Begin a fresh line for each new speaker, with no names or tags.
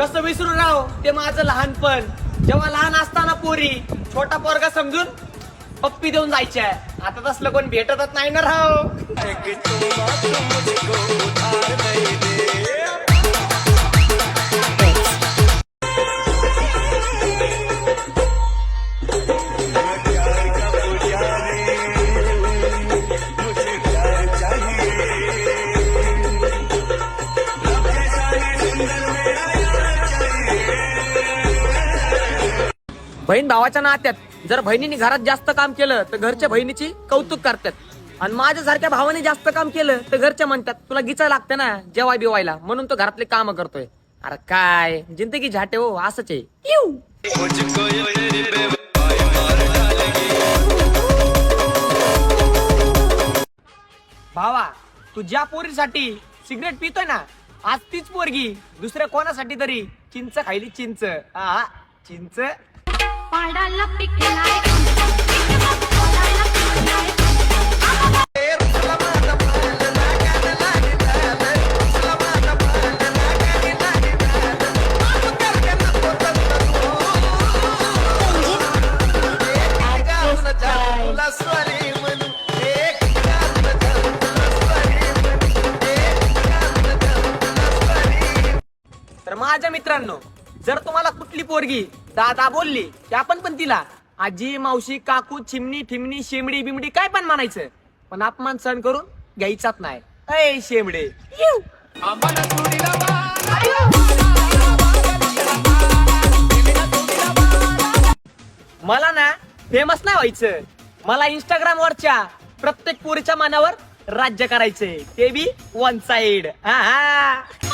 कसं विसरून राव? ते माझं लहानपण. जेव्हा लहान असताना पोरी छोटा पोरगा समजून पप्पी देऊन जायच्या. आता तसलं कोण भेटतच नाही ना राव. बहीण भावाच्या नात्यात जर बहिणीने घरात जास्त काम केलं तर घरच्या बहिणीची कौतुक करतात. आणि माझ्यासारख्या भावाने जास्त काम केलं तर घरच्या म्हणतात तुला गिचा लागतं ना जेवाय बिवायला. म्हणून तो घरातले काम करतोय. अरे काय? जिंदगी झाटे हो असंच आहे. भावा तू ज्या पोरीसाठी सिगरेट पितोय ना आज तीच पोरगी दुसऱ्या कोणासाठी तरी चिंच खायली चिंच. हा चिंच?
पाडाला पिकलाय पाडाला पिकलाय.
तर माझ्या मित्रांनो जर तुम्हाला कुठली पोरगी दादा बोलली की आपण पण तिला आजी मावशी काकू चिमणी ठिमणी शेमडी बिमडी काय पण म्हणायचं पण अपमान सहन करून घ्यायचाच नाही. अय शेमडे मला ना फेमस नाही व्हायचं. मला इंस्टाग्राम वरच्या प्रत्येक पोरीच्या मनावर राज्य करायचंय. ते बी वन साइड हा हा.